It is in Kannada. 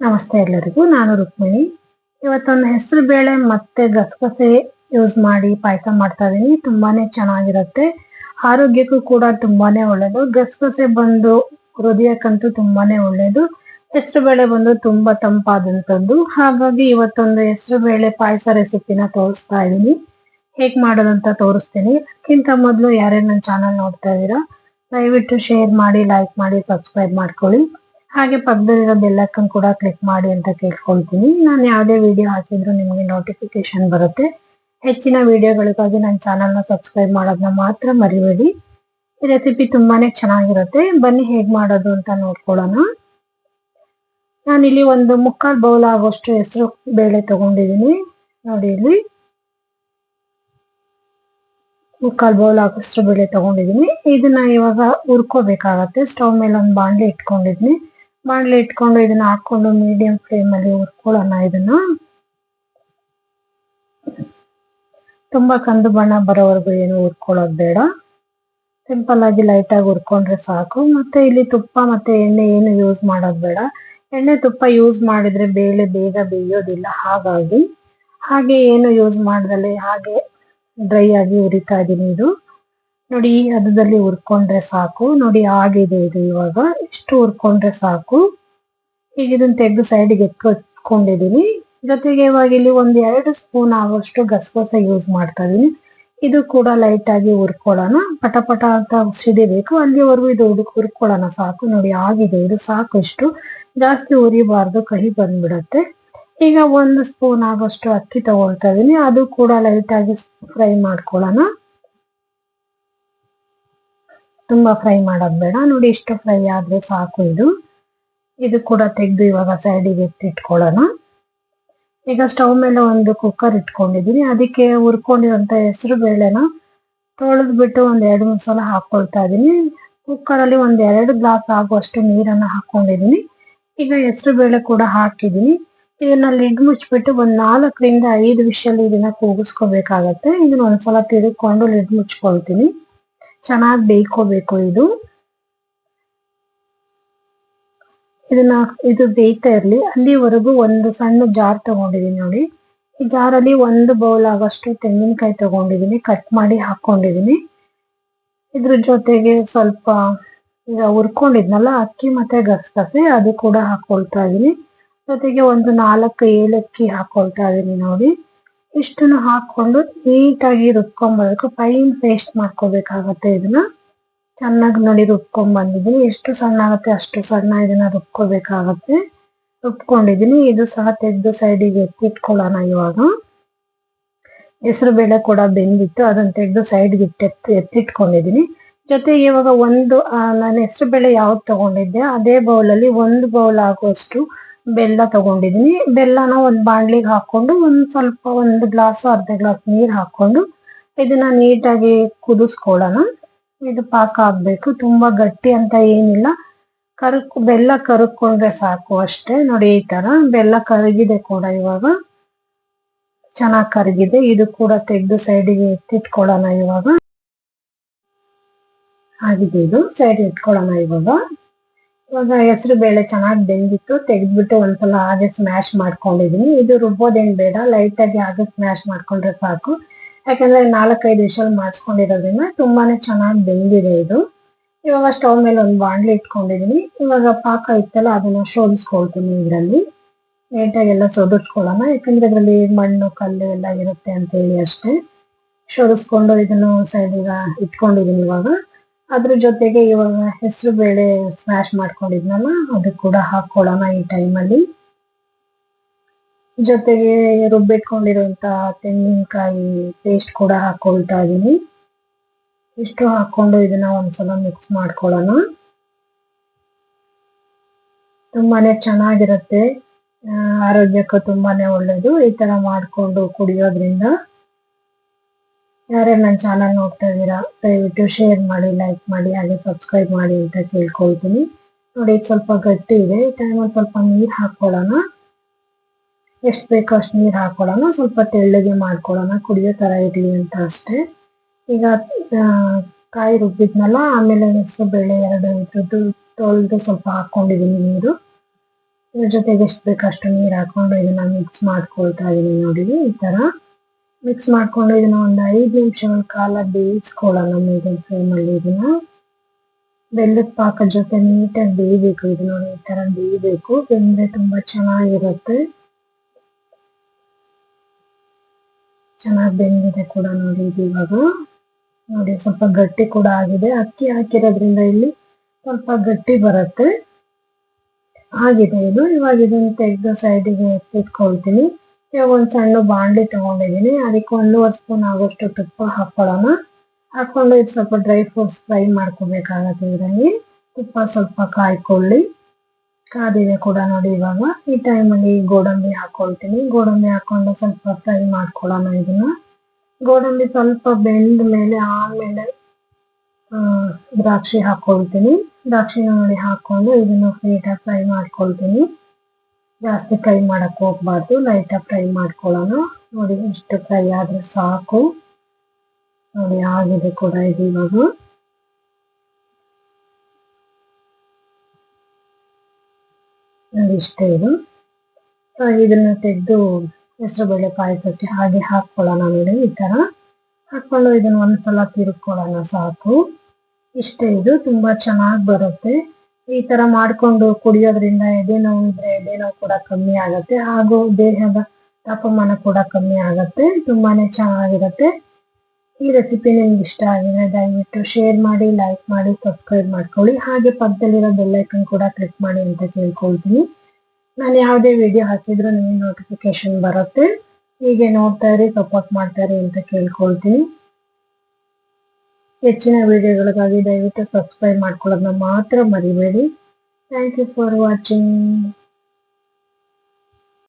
ನಮಸ್ತೆ ಎಲ್ಲರಿಗೂ. ನಾನು ರುಕ್ಮಿಣಿ. ಇವತ್ತೊಂದು ಹೆಸರು ಬೇಳೆ ಮತ್ತೆ ಗಸಗಸೆ ಯೂಸ್ ಮಾಡಿ ಪಾಯಸ ಮಾಡ್ತಾ ಇದೀನಿ. ತುಂಬಾನೇ ಚೆನ್ನಾಗಿರುತ್ತೆ. ಆರೋಗ್ಯಕ್ಕೂ ಕೂಡ ತುಂಬಾನೇ ಒಳ್ಳೇದು. ಗಸಗಸೆ ಬಂದು ಹೃದಯಕ್ಕಂತೂ ತುಂಬಾನೇ ಒಳ್ಳೇದು. ಹೆಸರು ಬೇಳೆ ಬಂದು ತುಂಬಾ ತಂಪಾದಂಥದ್ದು. ಹಾಗಾಗಿ ಇವತ್ತೊಂದು ಹೆಸರು ಬೇಳೆ ಪಾಯಸ ರೆಸಿಪಿನ ತೋರಿಸ್ತಾ ಇದೀನಿ. ಹೇಗ್ ಮಾಡೋದಂತ ತೋರಿಸ್ತೀನಿ. ಅದಕ್ಕಿಂತ ಮೊದಲು ಯಾರ್ಯಾರು ನನ್ನ ಚಾನಲ್ ನೋಡ್ತಾ ಇದೀರಾ ದಯವಿಟ್ಟು ಶೇರ್ ಮಾಡಿ, ಲೈಕ್ ಮಾಡಿ, ಸಬ್ಸ್ಕ್ರೈಬ್ ಮಾಡ್ಕೊಳ್ಳಿ. ಹಾಗೆ ಪಕ್ಕದಲ್ಲಿರೋ ಬೆಲ್ ಐಕನ್ ಕೂಡ ಕ್ಲಿಕ್ ಮಾಡಿ ಅಂತ ಕೇಳ್ಕೊಳ್ತೀನಿ. ನಾನು ಯಾವುದೇ ವಿಡಿಯೋ ಹಾಕಿದ್ರು ನಿಮಗೆ ನೋಟಿಫಿಕೇಶನ್ ಬರುತ್ತೆ. ಹೆಚ್ಚಿನ ವಿಡಿಯೋಗಳಿಗಾಗಿ ನನ್ನ ಚಾನಲ್ನ ಸಬ್ಸ್ಕ್ರೈಬ್ ಮಾಡೋದನ್ನ ಮಾತ್ರ ಮರಿಬೇಡಿ. ಈ ರೆಸಿಪಿ ತುಂಬಾನೇ ಚೆನ್ನಾಗಿರುತ್ತೆ. ಬನ್ನಿ ಹೇಗೆ ಮಾಡೋದು ಅಂತ ನೋಡ್ಕೊಳ್ಳೋಣ. ನಾನಿಲ್ಲಿ ಒಂದು ಮುಕ್ಕಾಲು ಬೌಲ್ ಆಗೋಷ್ಟು ಹೆಸರು ಬೇಳೆ ತಗೊಂಡಿದ್ದೀನಿ. ನೋಡಿ ಇಲ್ಲಿ. ಮುಕ್ಕಾಲ್ ಬೌಲ್ ಆಗೋಷ್ಟು ಬೇಳೆ ತಗೊಂಡಿದ್ದೀನಿ. ಇದನ್ನ ಇವಾಗ ಹುರ್ಕೋಬೇಕಾಗತ್ತೆ. ಸ್ಟವ್ ಮೇಲೆ ಒಂದು ಬಾಣಲೆ ಇಟ್ಕೊಂಡಿದ್ದೀನಿ. ಬಾಣಲೆ ಇಟ್ಕೊಂಡು ಇದನ್ನ ಹಾಕೊಂಡು ಮೀಡಿಯಂ ಫ್ಲೇಮ್ ಅಲ್ಲಿ ಹುರ್ಕೊಳ್ಳೋಣ ಇದನ್ನ. ತುಂಬಾ ಕಂದು ಬಣ್ಣ ಬರೋವರೆಗೂ ಏನು ಹುರ್ಕೊಳ್ಳೋದು ಬೇಡ. ಸಿಂಪಲ್ ಆಗಿ ಲೈಟ್ ಆಗಿ ಹುರ್ಕೊಂಡ್ರೆ ಸಾಕು. ಮತ್ತೆ ಇಲ್ಲಿ ತುಪ್ಪ ಮತ್ತೆ ಎಣ್ಣೆ ಏನು ಯೂಸ್ ಮಾಡೋದು ಬೇಡ. ಎಣ್ಣೆ ತುಪ್ಪ ಯೂಸ್ ಮಾಡಿದ್ರೆ ಬೇಳೆ ಬೇಗ ಬೇಯೋದಿಲ್ಲ. ಹಾಗಾಗಿ ಹಾಗೆ ಏನು ಯೂಸ್ ಮಾಡ್ದಲ್ಲಿ ಹಾಗೆ ಡ್ರೈ ಆಗಿ ಉರಿತಾ ಇದೀನಿ ಇದು. ನೋಡಿ ಈ ಹದದಲ್ಲಿ ಹುರ್ಕೊಂಡ್ರೆ ಸಾಕು. ನೋಡಿ ಆಗಿದೆ ಇದು ಇವಾಗ. ಇಷ್ಟು ಹುರ್ಕೊಂಡ್ರೆ ಸಾಕು. ಈಗ ಇದನ್ನ ತೆಗೆದು ಸೈಡ್ಗೆ ಎತ್ಕೊಂಡಿದೀನಿ ಜೊತೆಗೆ ಇವಾಗ ಇಲ್ಲಿ ಒಂದ್ ಎರಡು ಸ್ಪೂನ್ ಆಗುವಷ್ಟು ಗಸಗಸೆ ಯೂಸ್ ಮಾಡ್ತಾ ಇದೀನಿ. ಇದು ಕೂಡ ಲೈಟ್ ಆಗಿ ಹುರ್ಕೊಳ್ಳೋಣ. ಪಟ ಅಂತ ಸಿಡಿಬೇಕು ಅಲ್ಲಿವರೆಗೂ ಇದು ಹುರ್ಕೊಳ್ಳೋಣ. ಸಾಕು. ನೋಡಿ, ಆಗಿದೆ. ಇದು ಸಾಕು ಇಷ್ಟು. ಜಾಸ್ತಿ ಉರಿಬಾರ್ದು ಕಹಿ ಬಂದ್ಬಿಡತ್ತೆ. ಈಗ ಒಂದು ಸ್ಪೂನ್ ಆಗೋಷ್ಟು ಅಕ್ಕಿ ತಗೊಳ್ತಾ ಇದೀನಿ. ಅದು ಕೂಡ ಲೈಟ್ ಆಗಿ ಫ್ರೈ ಮಾಡ್ಕೊಳ್ಳೋಣ. ತುಂಬಾ ಫ್ರೈ ಮಾಡೋದ್ ಬೇಡ. ನೋಡಿ ಇಷ್ಟು ಫ್ರೈ ಆದ್ರೆ ಸಾಕು ಇದು. ಇದು ಕೂಡ ತೆಗೆದು ಇವಾಗ ಸೈಡಿಗೆ ಎತ್ತಿಟ್ಕೊಳ್ಳೋಣ ಈಗ ಸ್ಟವ್ ಮೇಲೆ ಒಂದು ಕುಕ್ಕರ್ ಇಟ್ಕೊಂಡಿದ್ದೀನಿ ಅದಕ್ಕೆ ಹುರ್ಕೊಂಡಿರೋಂಥ ಹೆಸರು ಬೇಳೆನ ತೊಳೆದ್ ಬಿಟ್ಟು ಒಂದ್ ಎರಡು ಮೂರು ಸಲ ಹಾಕ್ಕೊಳ್ತಾ ಇದೀನಿ. ಕುಕ್ಕರ್ ಅಲ್ಲಿ ಒಂದ್ ಎರಡು ಗ್ಲಾಸ್ ಆಗುವಷ್ಟು ನೀರನ್ನ ಹಾಕೊಂಡಿದೀನಿ ಈಗ ಹೆಸರು ಬೇಳೆ ಕೂಡ ಹಾಕಿದ್ದೀನಿ ಇದನ್ನ ಲಿಡ್ ಮುಚ್ಚಿಬಿಟ್ಟು ಒಂದು ನಾಲ್ಕರಿಂದ ಐದು ವಿಷಲ್ ಇದನ್ನ ಕೂಗಿಸ್ಕೋಬೇಕಾಗತ್ತೆ. ಇದನ್ನ ಒಂದ್ಸಲ ತಿರುಗ್ಕೊಂಡು ಲಿಡ್ ಮುಚ್ಕೊಳ್ತೀನಿ. ಚೆನ್ನಾಗಿ ಬೇಯ್ಕೋಬೇಕು ಇದು. ಇದನ್ನ, ಇದು ಬೇಯ್ತಾ ಇರ್ಲಿ. ಅಲ್ಲಿವರೆಗೂ ಒಂದು ಸಣ್ಣ ಜಾರ್ ತಗೊಂಡಿದ್ದೀನಿ ನೋಡಿ. ಈ ಜಾರಲ್ಲಿ ಒಂದು ಬೌಲ್ ಆಗೋಷ್ಟು ತೆಂಗಿನಕಾಯಿ ತಗೊಂಡಿದ್ದೀನಿ ಕಟ್ ಮಾಡಿ ಹಾಕೊಂಡಿದೀನಿ. ಇದ್ರ ಜೊತೆಗೆ ಸ್ವಲ್ಪ ಈಗ ಹುರ್ಕೊಂಡಿದ್ನಲ್ಲ, ಅಕ್ಕಿ ಮತ್ತೆ ಗಸಗಸೆ ಅದು ಕೂಡ ಹಾಕೊಳ್ತಾ ಇದೀನಿ. ಜೊತೆಗೆ ಒಂದು ನಾಲ್ಕು ಏಲಕ್ಕಿ ಹಾಕೊಳ್ತಾ ಇದೀನಿ ನೋಡಿ. ಇಷ್ಟನ್ನು ಹಾಕೊಂಡು ನೀಟಾಗಿ ರುಬ್ಕೊಂಡ್ಬರ್ಬೇಕು ಫೈನ್ ಪೇಸ್ಟ್ ಮಾಡ್ಕೋಬೇಕಾಗತ್ತೆ ಇದನ್ನ. ಚೆನ್ನಾಗಿ ನೋಡಿ ರುಬ್ಕೊಂಡ್ ಬಂದಿದ್ದೀನಿ ಎಷ್ಟು ಸಣ್ಣ ಆಗುತ್ತೆ ಅಷ್ಟು ಸಣ್ಣ ಇದನ್ನ ರುಬ್ಕೋಬೇಕಾಗತ್ತೆ. ರುಬ್ಕೊಂಡಿದೀನಿ ಇದು ಸಹ ತೆಗೆದು ಸೈಡಿಗೆ ಎತ್ತಿಟ್ಕೊಳ್ಳೋಣ ಇವಾಗ. ಹೆಸರು ಬೇಳೆ ಕೂಡ ಬೆಂದಿತ್ತು. ಅದನ್ನ ತೆಗೆದು ಸೈಡ್ಗೆ ಇಟ್ಟು ಎತ್ತಿಟ್ಕೊಂಡಿದೀನಿ ಜೊತೆಗೆ ಇವಾಗ ಒಂದು ನಾನು ಹೆಸರು ಬೇಳೆ ಯಾವ್ದು ತಗೊಂಡಿದ್ದೆ, ಅದೇ ಬೌಲಲ್ಲಿ ಒಂದು ಬೌಲ್ ಆಗುವಷ್ಟು ಬೆಲ್ಲ ತಗೊಂಡಿದೀನಿ. ಬೆಲ್ಲನ ಒಂದ್ ಬಾಣ್ಲಿಗೆ ಹಾಕೊಂಡು ಒಂದ್ ಸ್ವಲ್ಪ ಒಂದು ಗ್ಲಾಸ್, ಅರ್ಧ ಗ್ಲಾಸ್ ನೀರ್ ಹಾಕೊಂಡು ಇದನ್ನ ನೀಟಾಗಿ ಕುದಿಸ್ಕೊಳ್ಳೋಣ. ಇದು ಪಾಕ ಆಗ್ಬೇಕು. ತುಂಬಾ ಗಟ್ಟಿ ಅಂತ ಏನಿಲ್ಲ. ಕರಕ್, ಬೆಲ್ಲ ಕರಗ್ಕೊಂಡ್ರೆ ಸಾಕು ಅಷ್ಟೇ. ನೋಡಿ, ಈ ತರ ಬೆಲ್ಲ ಕರಗಿದೆ ಕೂಡ ಇವಾಗ. ಚೆನ್ನಾಗಿ ಕರಗಿದೆ. ಇದು ಕೂಡ ತೆಗೆದು ಸೈಡಿಗೆ ಎತ್ತಿಟ್ಕೊಳ್ಳೋಣ ಇವಾಗ. ಆಗಿದೆ ಇದು. ಸೈಡ್ ಇಟ್ಕೊಳ್ಳೋಣ ಇವಾಗ. ಇವಾಗ ಹೆಸರು ಬೇಳೆ ಚೆನ್ನಾಗಿ ಬೆಂದಿತ್ತು, ತೆಗೆದ್ಬಿಟ್ಟು ಒಂದ್ಸಲ ಹಾಗೆ ಸ್ಮ್ಯಾಶ್ ಮಾಡ್ಕೊಂಡಿದೀನಿ. ಇದು ರುಬ್ಬೋದೇನ್ ಬೇಡ ಲೈಟಾಗಿ ಹಾಗೆ ಸ್ಮ್ಯಾಶ್ ಮಾಡ್ಕೊಂಡ್ರೆ ಸಾಕು. ಯಾಕಂದ್ರೆ ನಾಲ್ಕೈದು ವಿಷಲ್ ಮಾಡಿಸ್ಕೊಂಡಿರೋದ್ರಿಂದ ತುಂಬಾನೇ ಚೆನ್ನಾಗಿ ಬೆಂದಿದೆ ಇದು. ಇವಾಗ ಸ್ಟವ್ ಮೇಲೆ ಒಂದು ಬಾಂಡ್ಲಿ ಇಟ್ಕೊಂಡಿದೀನಿ. ಇವಾಗ ಪಾಕ ಇತ್ತಲ್ಲ, ಅದನ್ನ ಶೋಧಿಸ್ಕೊಳ್ತೀನಿ ಇದರಲ್ಲಿ. ನೀಟಾಗಿ ಎಲ್ಲ ಸೋದಿಸ್ಕೊಳ್ಳೋಣ ಯಾಕಂದ್ರೆ ಇದರಲ್ಲಿ ಮಣ್ಣು, ಕಲ್ಲು ಎಲ್ಲ ಇರುತ್ತೆ ಅಂತ ಹೇಳಿ ಅಷ್ಟೇ. ಶೋಧಿಸ್ಕೊಂಡು ಇದನ್ನು ಸೈಡಿಗೆ ಇಟ್ಕೊಂಡಿದೀನಿ ಇವಾಗ. ಅದ್ರ ಜೊತೆಗೆ ಇವಾಗ ಹೆಸರು ಬೇಳೆ ಸ್ಮ್ಯಾಶ್ ಮಾಡ್ಕೊಂಡಿದ್ನಲ್ಲ, ಅದು ಕೂಡ ಹಾಕೊಳ್ಳೋಣ ಈ ಟೈಮಲ್ಲಿ ಜೊತೆಗೆ ರುಬ್ಬಿಟ್ಕೊಂಡಿರುವಂತ ತೆಂಗಿನಕಾಯಿ ಪೇಸ್ಟ್ ಕೂಡ ಹಾಕೊಳ್ತಾ ಇದೀನಿ. ಇಷ್ಟು ಹಾಕೊಂಡು ಇದನ್ನ ಒಂದ್ಸಲ ಮಿಕ್ಸ್ ಮಾಡ್ಕೊಳ್ಳೋಣ. ತುಂಬಾನೇ ಚೆನ್ನಾಗಿರುತ್ತೆ. ಆರೋಗ್ಯಕ್ಕೂ ತುಂಬಾನೇ ಒಳ್ಳೇದು. ಈ ತರ ಮಾಡ್ಕೊಂಡು ಕುಡಿಯೋದ್ರಿಂದ ಯಾರ್ಯಾರು ನನ್ನ ಚಾನಲ್ ನೋಡ್ತಾ ಇದ್ದೀರಾ, ದಯವಿಟ್ಟು ಶೇರ್ ಮಾಡಿ ಲೈಕ್ ಮಾಡಿ, ಹಾಗೆ ಸಬ್ಸ್ಕ್ರೈಬ್ ಮಾಡಿ ಅಂತ ಕೇಳ್ಕೊಳ್ತೀನಿ. ನೋಡಿ ಸ್ವಲ್ಪ ಗಟ್ಟಿ ಇದೆ. ಈ ಟೈಮ್ ಒಂದು ಸ್ವಲ್ಪ ನೀರು ಹಾಕೊಳ್ಳೋಣ ಎಷ್ಟು ಬೇಕೋ ಅಷ್ಟು ನೀರು ಹಾಕೊಳ್ಳೋಣ ಸ್ವಲ್ಪ ತೆಳ್ಳಗೆ ಮಾಡ್ಕೊಳ್ಳೋಣ. ಕುಡಿಯೋ ಥರ ಇರಲಿ ಅಂತ ಅಷ್ಟೇ. ಈಗ ಕಾಯಿ ರುಬ್ಬಿದ್ನಲ್ಲ, ಆಮೇಲೆ ಹೆಸರು ಬೇಳೆ ಎರಡು ಇದ್ರದ್ದು ತೊಳೆದು ಸ್ವಲ್ಪ ಹಾಕೊಂಡಿದೀನಿ ನೀರು. ಇದ್ರ ಜೊತೆಗೆ ಎಷ್ಟು ಬೇಕಷ್ಟು ನೀರು ಹಾಕೊಂಡು ಇದನ್ನ ಮಿಕ್ಸ್ ಮಾಡ್ಕೊಳ್ತಾ ಇದ್ದೀನಿ ನೋಡಿ ಈ ತರ. ಮಿಕ್ಸ್ ಮಾಡ್ಕೊಂಡು ಇದನ್ನ ಒಂದು ಐದು ನಿಮಿಷಗಳ ಕಾಲ ಬೇಯಿಸ್ಕೊಳ್ಳೋಣ ಮೀಡಿಯಂ ಫ್ಲೇಮಲ್ಲಿ ಇದನ್ನ. ಬೆಲ್ಲದ ಪಾಕ ಜೊತೆ ನೀಟಾಗಿ ಬೇಯಬೇಕು. ಇದನ್ನ ಈ ತರ ಬೇಯಬೇಕು. ಬೆಂದ್ರೆ ತುಂಬಾ ಚೆನ್ನಾಗಿರುತ್ತೆ. ಚೆನ್ನಾಗಿ ಬೆಂದಿದೆ ಕೂಡ ನೋಡಿ ಇದು ಇವಾಗ. ನೋಡಿ ಸ್ವಲ್ಪ ಗಟ್ಟಿ ಕೂಡ ಆಗಿದೆ. ಅಕ್ಕಿ ಹಾಕಿರೋದ್ರಿಂದ ಇಲ್ಲಿ ಸ್ವಲ್ಪ ಗಟ್ಟಿ ಬರುತ್ತೆ. ಆಗಿದೆ ಇದು. ಇವಾಗ ಇದನ್ನ ತೆಗೆದು ಸೈಡಿಗೆ ಎತ್ತಿಟ್ಕೊಳ್ತೀನಿ ಇವಾಗ ಒಂದು ಸಣ್ಣ ಬಾಂಡ್ಲಿ ತಗೊಂಡಿದ್ದೀನಿ ಅದಕ್ಕೆ ಒಂದೂವರೆ ಸ್ಪೂನ್ ಆಗೋಷ್ಟು ತುಪ್ಪ ಹಾಕೊಳ್ಳೋಣ ಹಾಕೊಂಡು ಇದು ಸ್ವಲ್ಪ ಡ್ರೈ ಫ್ರೂಟ್ಸ್ ಫ್ರೈ ಮಾಡ್ಕೋಬೇಕಾಗತ್ತೆ ಇದರಲ್ಲಿ. ತುಪ್ಪ ಸ್ವಲ್ಪ ಕಾಯ್ಕೊಳ್ಳಿ. ಕಾದಿದೆ ಕೂಡ ನೋಡಿ ಇವಾಗ. ಈ ಟೈಮಲ್ಲಿ ಗೋಡಂಬಿ ಹಾಕೊಳ್ತೀನಿ. ಗೋಡಂಬಿ ಹಾಕೊಂಡು ಸ್ವಲ್ಪ ಫ್ರೈ ಮಾಡ್ಕೊಳ್ಳೋಣ ಇದನ್ನ. ಗೋಡಂಬಿ ಸ್ವಲ್ಪ ಬೆಂದ ಮೇಲೆ ಆಮೇಲೆ ದ್ರಾಕ್ಷಿ ಹಾಕೊಳ್ತೀನಿ. ದ್ರಾಕ್ಷಿನ ನೋಡಿ ಹಾಕೊಂಡು ಇದನ್ನು ನೀಟಾಗಿ ಫ್ರೈ ಮಾಡ್ಕೊಳ್ತೀನಿ. ಜಾಸ್ತಿ ಫ್ರೈ ಮಾಡಕ್ ಹೋಗ್ಬಾರ್ದು. ಲೈಟಾಗಿ ಫ್ರೈ ಮಾಡ್ಕೊಳ್ಳೋಣ. ನೋಡಿ ಇಷ್ಟು ಫ್ರೈ ಆದ್ರೆ ಸಾಕು. ನೋಡಿ, ಆಗಿದೆ ಕೂಡ ಇದು ಇವಾಗ. ನೋಡಿ, ಇಷ್ಟೇ ಇದು. ಇದನ್ನ ತೆಗೆದು ಹೆಸರುಬೇಳೆ ಪಾಯಸಕ್ಕೆ ಹಾಗೆ ಹಾಕ್ಕೊಳ್ಳೋಣ ನೋಡಿ, ಈ ತರ. ಹಾಕೊಂಡು ಇದನ್ನ ಒಂದ್ಸಲ ತಿರುಗ್ಕೊಳ್ಳೋಣ ಸಾಕು. ಇಷ್ಟೇ ಇದು. ತುಂಬಾ ಚೆನ್ನಾಗಿ ಬರುತ್ತೆ. ಈ ತರ ಮಾಡ್ಕೊಂಡು ಕುಡಿಯೋದ್ರಿಂದ ಎದೆ ನೋವು ಇದ್ರೆ ಎದೆ ನೋವು ಕೂಡ ಕಮ್ಮಿ ಆಗುತ್ತೆ, ಹಾಗೂ ದೇಹದ ತಾಪಮಾನ ಕೂಡ ಕಮ್ಮಿ ಆಗುತ್ತೆ, ತುಂಬಾನೇ ಚೆನ್ನಾಗಿರುತ್ತೆ. ಈ ರೆಸಿಪಿ ನಿಮ್ಗೆ ಇಷ್ಟ ಆಗಿದೆ ದಯವಿಟ್ಟು ಶೇರ್ ಮಾಡಿ ಲೈಕ್ ಮಾಡಿ ಸಬ್ಸ್ಕ್ರೈಬ್ ಮಾಡ್ಕೊಳ್ಳಿ. ಹಾಗೆ ಪಕ್ಕದಲ್ಲಿರೋ ಬೆಲ್ಲೈಕನ್ ಕೂಡ ಕ್ಲಿಕ್ ಮಾಡಿ ಅಂತ ಕೇಳ್ಕೊಳ್ತೀನಿ ನಾನು ಯಾವುದೇ ವಿಡಿಯೋ ಹಾಕಿದ್ರು ನಿಮಗೆ ನೋಟಿಫಿಕೇಶನ್ ಬರುತ್ತೆ. ಹೀಗೆ ನೋಡ್ತಾ ಇರಿ ಸಪೋರ್ಟ್ ಮಾಡ್ತಾ ಅಂತ ಕೇಳ್ಕೊಳ್ತೀನಿ. ಹೆಚ್ಚಿನ ವಿಡಿಯೋಗಳಿಗಾಗಿ ದಯವಿಟ್ಟು ಸಬ್ಸ್ಕ್ರೈಬ್ ಮಾಡ್ಕೊಳ್ಳೋದನ್ನ ಮಾತ್ರ ಮರಿಬೇಡಿ. Thank you for watching